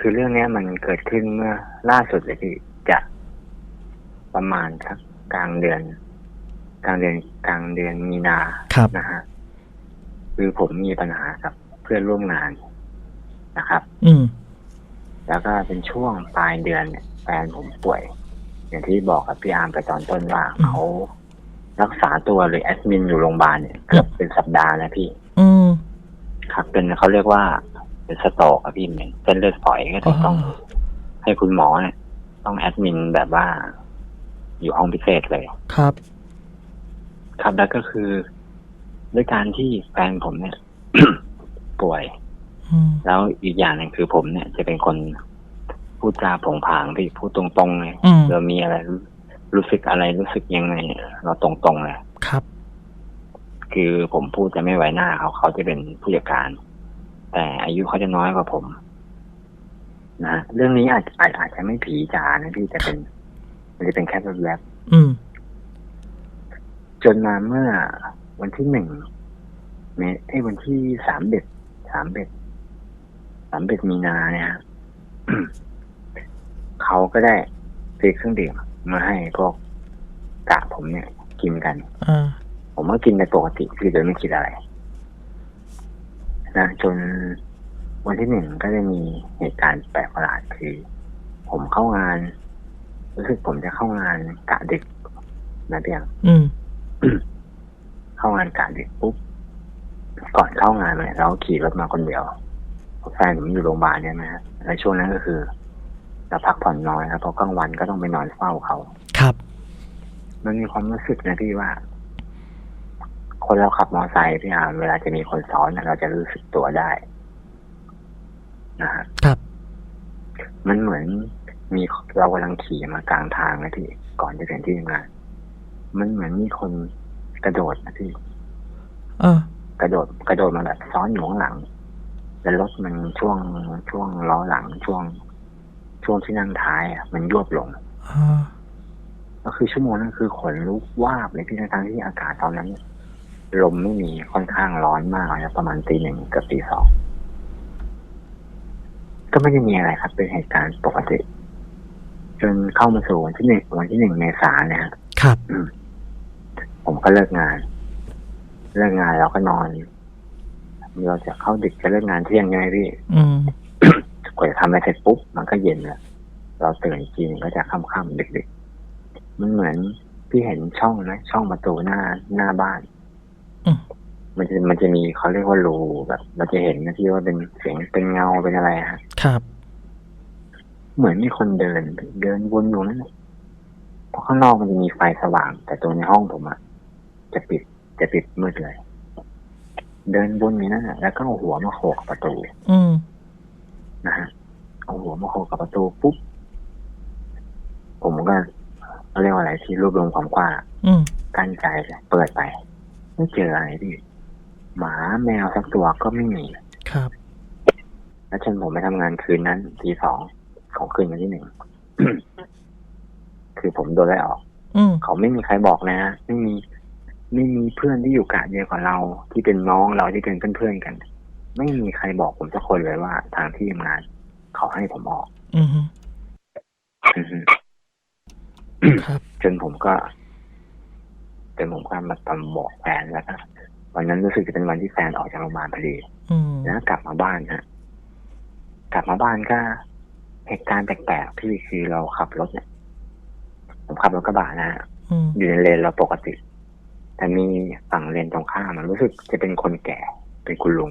คือเรื่องเนี้ยมันเกิดขึ้นเมื่อล่าสุดเลยพี่จะประมาณสักกลางเดือน กลางเดือนกลางเดือนมีนาครับ นะฮะคือผมมีปัญหากับเพื่อนร่วมงานนะครับ อืม แล้วก็เป็นช่วงปลายเดือนเนี่ยแฟนผมป่วย อย่างที่บอกกับพี่อาร์มไปตอนต้นว่าอืม เขารักษาตัวหรือแอดมินอยู่โรงพยาบาลเนี่ยเกือบเป็นสัปดาห์นะพี่ อืม ครับเป็นเขาเรียกว่า เป็นสโตรกอะพี่เหมือนเส้นเลือดฝอยก็ถึงต้องอ๋อให้คุณหมอเนี่ยต้องแอดมินแบบว่า อยู่ห้องพิเศษเลย ครับ ครับแล้วก็คือ ด้วยการที่แฟนผมเนี่ย ป่วยอืมแล้วอีกอย่างหนึ่งคือผมเนี่ย จะเป็นคนพูดจาผงผางพี่พูดตรงๆเลยอืมเรามีอะไรรู้รู้สึกอะไรรู้สึกยังไงเราตรงๆเลยครับ คือผมพูดจะไม่ไว้หน้าเขาเขาจะเป็นผู้จัดการ แต่อายุเขาจะน้อยกว่าผม นะเรื่องนี้อาจอาจอาจจะไม่ผีจ๋านะพี่แต่เป็น มันจะเป็นแค่แวบอืมๆจนมาเมื่อวันที่หนึ่งเมษเอ้ยวันที่สามเบ็ดสามเบ็ดสามเบ็ดมีนาเนี่ยฮะเขาก็ได้ซื้อเครื่องดื่มมาให้พวกกะผมเนี่ย กินกันอ่าผมก็กินในปกติคือโดยไม่คิดอะไร นะจนวันที่หนึ่งก็จะมีเหตุการณ์แปลกประหลาดคือ ผมเข้างานรู้สึกผมจะเข้างานกะดึกนะเพียงอืมเข้างานกะดึกปุ๊บก่อนเข้างานเนี่ยเราขี่รถมาคนเดียวเพราะแฟนผมอยู่โรงพยาบาลเนี่ยนะฮะแล้วช่วงนั้นก็คือเราพักผ่อนน้อยครับเพราะกลางวันก็ต้องไปนอนเฝ้าเขาครับ มันมีความรู้สึกนะพี่ว่า คนเราขับมอเตอร์ไซค์พี่อาร์มเวลาจะมีคนซ้อนนะเราจะรู้สึกตัวได้นะฮะครับ มันเหมือนมีเรากำลังขี่มากลางทางนะพี่ก่อนจะถึงที่ทำงานมันเหมือนมีคนกระโดดนะพี่เออกระโดด กระโดดมาแบบซ้อนอยู่ข้างหลัง แล้วรถมันช่วงช่วงล้อหลังช่วง ช่วงที่นั่งท้ายอะมันยวบลงอ่าก็คือชั่วโมงนั้นคือขนลุกวาบเลยพี่ทั้งๆที่อากาศตอนนั้น ลมไม่มีค่อนข้างร้อนมากนะประมาณตีหนึ่งเกับตีสองก็ไม่ได้มีอะไรครับ เป็นเหตุการณ์ปกติ จนเข้ามาสู่วันที่หนึ่งวันที่หนึ่งเมษายนเนะฮะครับผมก็เลิกงาน เลิกงานแล้วก็นอน เราจะเข้าดึกจะเลิกงานเที่ยงไงพี่อืมกว่าจะทำอะไรเสร็จปุ๊บมันก็เย็นแล้วเราตื่นอีกทีหนึงก็จะค่ำๆดึกๆมันเหมือนพี่เห็นช่องนะช่องประตูหน้าหน้าบ้านอื มมันจะมันจะมีเขาเรียกว่ารูแบบเราจะเห็นนะที่ว่าเป็นเสียงเป็นเงาเป็นอะไรฮะครับ เหมือนมีคนเดิน เดินวนอยู่นั่นแหละเพราะข้างนอกมันจะมีไฟสว่าง แต่ตัวในห้องผมอะจะปิดจะปิดมืดเลย เดินวนอยู่นั่นแหละแล้วก็เอาหัวมาโขกกับประตู อืมนะฮะเอาหัวมาโขกกับประตูปุ๊บผมก็เรียกว่าอะไรที่รวบรวมความกว้างอะอืมกั้นใจเลยเปิดไป ไม่เจออะไรพี่หมาแมวสักตัวก็ไม่มีครับ แล้วจนผมไปทำงานคืนนั้นทีสองของคืนวันที่หนึ่งคือผมโดนไล่ออกอืมเขาไม่มีใครบอกนะฮะไม่มี ไม่มีเพื่อนที่อยู่กะเดียวกับเรา ที่เป็นน้องเราที่เป็นเพื่อนๆกัน ไม่มีใครบอกผมสักคนเลยว่า ทางที่ทำงาน เขาให้ผมออก อืมอือฮึครับจนผมก็ จนผมก็มาตำบอกแฟนแล้วก็วันนั้นรู้สึกจะเป็นวันที่แฟนออกจากโรงพยาบาลพอดีอืมแล้วกลับมาบ้านฮะ กลับมาบ้านก็เหตุการณ์แปลกๆพี่คือเราขับรถเนี่ยผมขับรถกระบะนะฮะอืมอยู่ในเลนเราปกติ แต่มีฝั่งเลนตรงข้ามมันรู้สึกจะเป็นคนแก่เป็นคุณลุง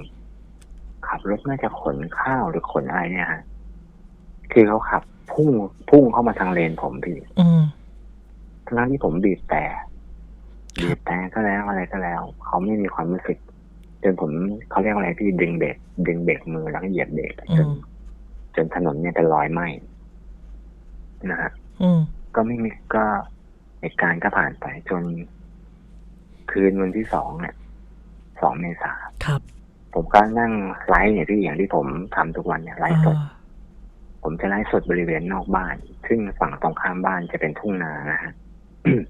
ขับรถน่าจะขนข้าวหรือขนอะไรเนี่ยฮะคือเขาขับพุ่งพุ่งเข้ามาทางเลนผมพี่อืมทั้งที่ผมบีบแต่ บีบแต่ก็แล้วอะไรก็แล้ว เขาไม่มีความรู้สึกจนผมเขาเรียกว่าอะไรพี่ดึงเบรกดึงเบรกมือแล้วก็เหยียบเบรกจอืนมจนถนนเนี่ยเป็นรอยไหม้นะฮะอืมก็ไม่มีก็เหตุการณ์ก็ผ่านไป จน คืนวันที่สองเนี่ยสองเมษาครับ ผมก็นั่งไลฟ์เนี่ยที่อย่างที่ผมทำทุกวันเนี่ยไลฟ์สดอ่าผมจะไลฟ์สดบริเวณนอกบ้าน ซึ่งฝั่งตรงข้ามบ้านจะเป็นทุ่งนานะฮะนะฮะ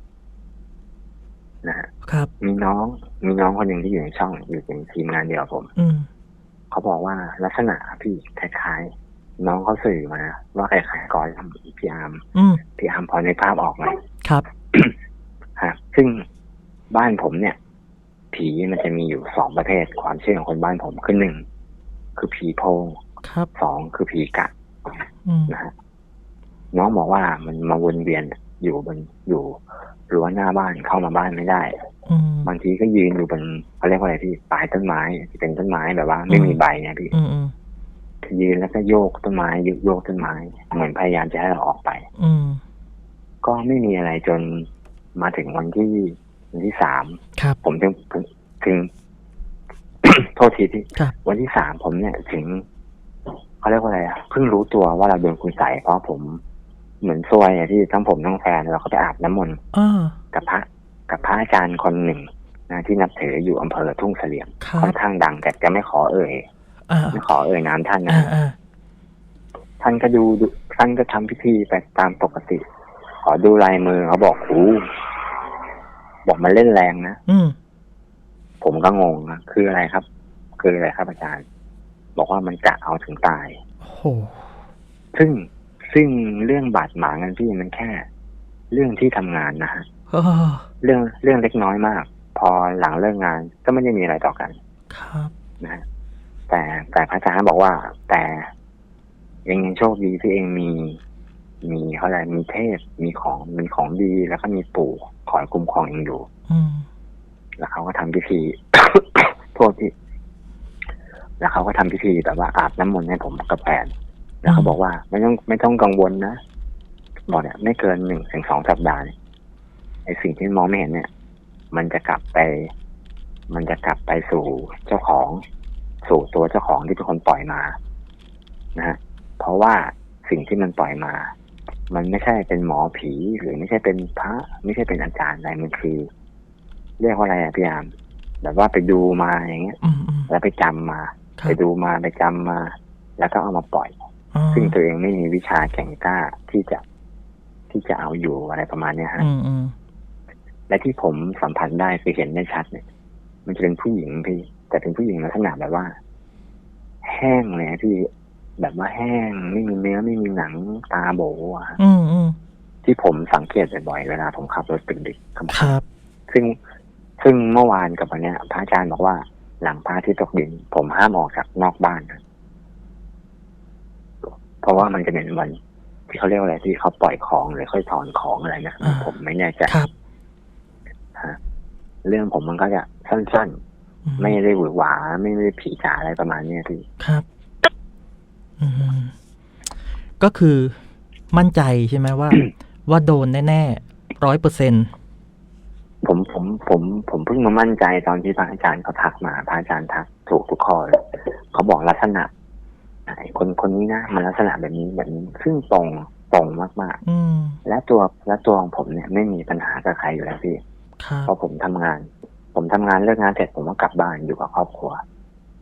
ครับ มีน้อง มีน้องคนหนึ่งที่อยู่ในช่องอยู่เป็นทีมงานเดียวกับผม อืมเขาบอกว่าลักษณะพี่คล้ายๆน้องเขาสื่อมา ว่าใครๆก่อนทำพี่อาร์มอืมพี่อาร์มพอในกภาพออกไหมครับฮะซึ่งบ้านผมเนี่ย ผีมันจะมีอยู่สองประเภทความเชื่อของคนบ้านผมคือหนึ่งคือผีโพงครับสองคือผีกะอืมนะฮะน้องบอกว่ามันมาวนเวียน อยู่บนอยู่รั้วหน้าบ้านเข้ามาบ้านไม่ได้อืมบางทีก็ยืนอยู่บนเขาเรียกว่าอะไรพี่ปลายต้นไม้ที่เป็นต้นไม้แบบว่า ไม่มีใบเนี่ยพี่อืมอืมยืนแล้วก็โยกต้นไม้โยกต้นไม้ เหมือนพยายามจะให้เราออกไป อืมก็ไม่มีอะไรจนมาถึงวันที่วันที่สามครับผมถึงถึงถึงโทษทีที่ครับวันที่สามผมเนี่ยถึงเขาเรียกว่าอะไรอะเพิ่งรู้ตัวว่าเราโดนคุณใส่เพราะผม เหมือนซวยอะที่ทั้งผมทั้งแฟนเราก็ไปอาบน้ำมนต์อ่ากับพระกับพระอาจารย์คนหนึ่งนะที่นับถืออยู่อำเภอทุ่งเสลี่ยมครัค่อบนข้างดังแต่จะไม่ขอเอ่ยอ่าไม่ขอเอ่ยนามท่านนะอ่าอ่าท่านก็ดูดูท่านก็ทำพิธีไปตามปกติ ขอดูลายมือเขาบอกโอ้บอกมันเล่นแรงนะอืมผมก็งงนะคืออะไรครับ คืออะไรครับอาจารย์ บอกว่ามันจะเอาถึงตายโหซึ่ง ซึ่งเรื่องบาดหมางกันพี่มันแค่ เรื่องที่ทำงานนะฮะเออเรื่องเรื่องเล็กน้อยมาก พอหลังเลิกงานก็ไม่ได้มีอะไรต่อกัน ครับนะฮะแต่แต่พระอาจารย์บอกว่า แต่เองยังโชคดีที่เองมี มีเขาอะไรมีเทพมีของมีของดีแล้วก็มีปู่คอยคุ้มครองเองอยู่อืมแล้วเขาก็ทำพิธีโทษที่แล้วเขาก็ทำพิธีแบบว่าอาบน้ำมนต์ให้ผมกับแฟน แล้วเขาบอกว่าไม่ต้องไม่ต้องกังวลนะบอกเนี่ย ไม่เกินหนึ่งถึงสองสัปดาห์เนี่ยไอสิ่งที่มองไม่เห็นเนี่ย มันจะกลับไป มันจะกลับไปสู่เจ้าของ สู่ตัวเจ้าของที่เป็นคนปล่อยมานะฮะเพราะว่าสิ่งที่มันปล่อยมา มันไม่ใช่เป็นหมอผีหรือไม่ใช่เป็นพระ ไม่ใช่เป็นอาจารย์อะไรมันคือ เรียกว่าอะไรอะพี่ยามแบบว่าไปดูมาอย่างเงี้ยอืมอืมแล้วไปจำมาครับไปดูมาไปจำมา แล้วก็เอามาปล่อยอ่า ซึ่งตัวเองไม่มีวิชาแข่งกล้าที่จะที่จะเอาอยู่อะไรประมาณเนี้ยฮะอืมอืมและที่ผมสัมผัสได้คือเห็นได้ชัดเนี่ย มันจะเป็นผู้หญิงพี่ แต่เป็นผู้หญิงลักษณะแบบว่า แห้งเลยอะพี่แบบว่าแห้งไม่มีเนื้อไม่มีหนังตาโบอะฮะอืมอืมที่ผมสังเกตบ่อยๆเวลาผมขับรถดึกๆค่ำๆครับ ซึ่งซึ่งเมื่อวานกับวันเนี้ยพระอาจารย์บอกว่า หลังพระอาที่ตกดิน ผมห้ามออกจากนอกบ้านนะ เพราะว่ามันจะเป็นวันที่เขาเรียกว่าอะไรที่เขาปล่อยของหรือค่อยถอนของอะไรนะอ่าผมไม่แน่ใจครับฮะเรื่องผมมันก็จะสั้นอืๆไม่ได้หวือหวา ไม่ได้ผีจ๋าอะไรประมาณเนี้ยพี่ครับอืมก็คือมั่นใจใช่ไหมว่า ว่าโดนแน่ๆร้อยเปอร์เซ็นผมผมผมผมเพิ่งมามั่นใจตอนที่พระอาจารย์เขาทักมาพระอาจารย์ทักถูกทุกข้อเลยเขาบอกลักษณะไอ้ คนคนนี้นะมันลักษณะแบบนี้แบบนี้ซึ่งตรงตรงมากอืมๆและตัวและตัวของผมเนี่ยไม่มีปัญหากับใครอยู่แล้วพี่ครับเพราะผมทำงาน ผมทำงานเลิกงานเสร็จผมก็กลับบ้านอยู่กับครอบครัว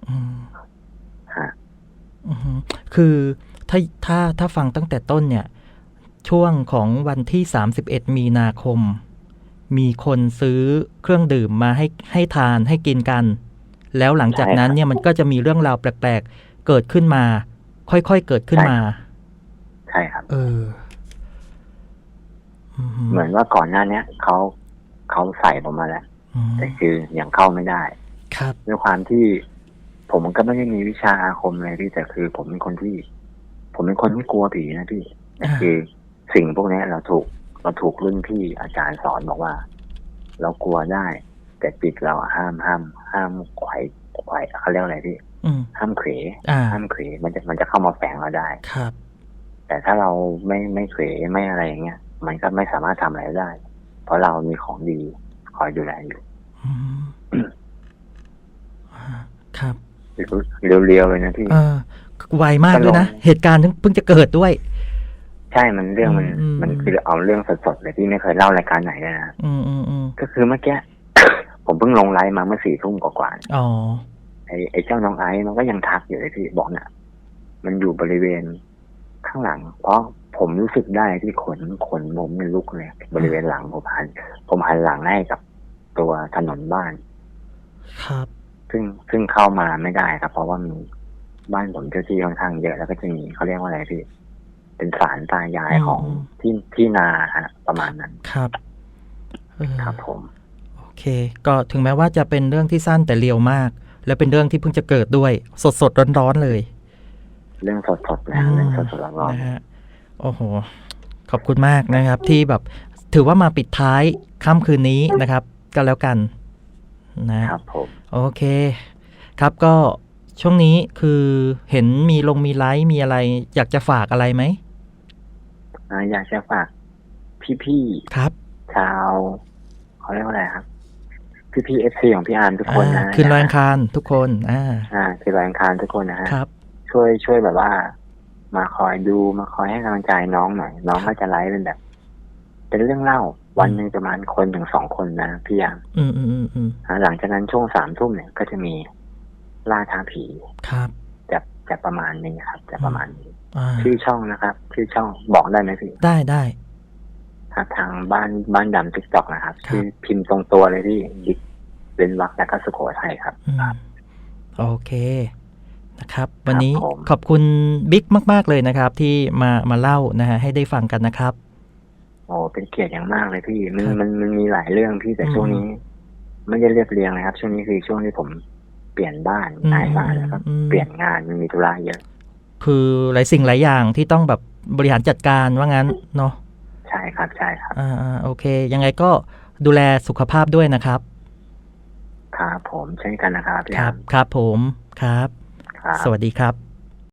อืมฮะอืมคือถ้าถ้าถ้าฟังตั้งแต่ต้นเนี่ย ช่วงของวันที่31มีนาคม มีคนซื้อเครื่องดื่มมาให้ให้ทานให้กินกัน แล้วหลังจากนั้นเนี่ยมันก็จะมีเรื่องราวแปลกๆ เกิดขึ้นมา ค่อยๆเกิดขึ้นมา ใช่ครับ เอออืเหมือนว่าก่อนหน้าเนี้ยเขาเขาใส่ผมมาแล้วอืมแต่คือยังเข้าไม่ได้ ครับด้วยความที่ผมก็ไม่ได้มีวิชาอาคมเลยพี่แต่คือ ผมเป็นคนที่ ผมเป็นคนไม่กลัวผีนะพี่แต่อ่าคือสิ่งพวกเนี้ยเราถูกเราถูกรุ่นพี่อาจารย์สอนบอกว่า เรากลัวได้ แต่จิตเราห้ามห้าม ห้ามไขว่ ไขว่เขาเรียกว่าอะไรพี่อืมห้ามเขวอ่าห้ามเขวมันจะมันจะเข้ามาแฝงเราได้ครับ แต่ถ้าเราไม่ไม่เขวไม่อะไรอย่างเงี้ยมันก็ไม่สามารถทำอะไรได้ เพราะเรามีของดีคอยดูแลอยู่อืมอ่าครับเรียวๆเลยนะพี่เออไวมากด้วยนะตลกเหตุการณ์เพิ่งจะเกิดด้วย ใช่มันเรื่องมันอืมมันคือเอาเรื่องสดๆเลยที่ไม่เคยเล่ารายการไหนเลยนะอืมอืมอืมก็คือเมื่อกี้ผมเพิ่งลงไลฟ์มาเมื่อสี่ทุ่มกว่าๆอ๋อ ไอ้ไอ้เจ้าน้องไอซ์มันก็ยังทักอยู่เลยพี่บอกเนี่ยมันอยู่บริเวณข้างหลัง เพราะผมรู้สึกได้ที่ขนขนผมมันลุกเลยบริเวณหลังผมหันผมหันหลังให้กับตัวถนนบ้าน ครับ ซึ่งซึ่งเข้ามาไม่ได้ครับ เพราะว่ามีบ้านผมเจ้าที่ค่อนข้างเยอะแล้วก็จะมีเขาเรียกว่าอะไรพี่ เป็นศาลตายายอืมของอืมที่ที่นาฮะ ประมาณนั้นครับเออครับผม โอเค ก็ถึงแม้ว่าจะเป็นเรื่องที่สั้นแต่เรียวมาก และเป็นเรื่องที่เพิ่งจะเกิดด้วย สดสดร้อนร้อนๆเลย เรื่องสดๆนะฮะเรื่องสดๆร้อนนะฮะโอ้โห ขอบคุณมากนะครับ ที่แบบถือว่ามาปิดท้ายค่ำคืนนี้นะครับ ก็แล้วกัน นะๆครับผมโอเค ครับก็ช่วงนี้คือเห็นมีลงมีไลฟ์มีอะไร อยากจะฝากอะไรไหมอ่าอยากจะฝากพี่ครับๆชาวเขาเรียกว่าอะไรครับ พี่ๆเอฟซีของพี่อาร์มทุกคนนะอ่าคืนลอยอังคารทุกคนอ่าอ่าคือรายอังคารทุกคนนะฮะครับ ช่วยช่วยแบบว่า มาคอยดูมาคอยให้กำลังใจน้องหน่อย น้องก็จะไลฟ์เป็นแบบ เป็นเรื่องเล่า วันหนึ่งประมาณคนถึงสองคนนะพี่อาร์มอืมอืมอืมอืมอ่าหลังจากนั้นช่วงสามทุ่มเนี่ยก็จะมีล่าท้าผีครับจะจะประมาณนี้ครับจะประมาณนี้อ่าชื่อช่องนะครับ ชื่อช่องบอกได้ไหมพี่ได้ได้ครับ ทางบ้านบ้านดำทิกตอกนะครับครับชื่อพิมพ์ตรงตัวเลยที่ดิกเป็นวักและก็สุโขทัยครับ อืมโอเคนะครับ วันนี้ผม ขอบคุณบิ๊กมาก ๆ เลยนะครับ ที่มามาเล่านะฮะให้ได้ฟังกันนะครับ โอ้เป็นเกียรติอย่างมากเลยพี่มันครับมันมันมีหลายเรื่องพี่แต่อืมช่วงนี้ ไม่ได้เรียบเรียงเลยครับ ช่วงนี้คือช่วงที่ผมเปลี่ยนบ้านอืมย้ายบ้านแล้วก็อืม เปลี่ยนงานมันมีธุระเยอะ คือหลายสิ่งหลายอย่างที่ต้องแบบบริหารจัดการว่างั้นเนาะ ใช่ครับใช่ครับอ่าอ่าโอเค ยังไงก็ดูแลสุขภาพด้วยนะครับ ครับผมเช่นกันนะครับพี่ครัอาบร์มครับผมครับครับ สวัสดีครับ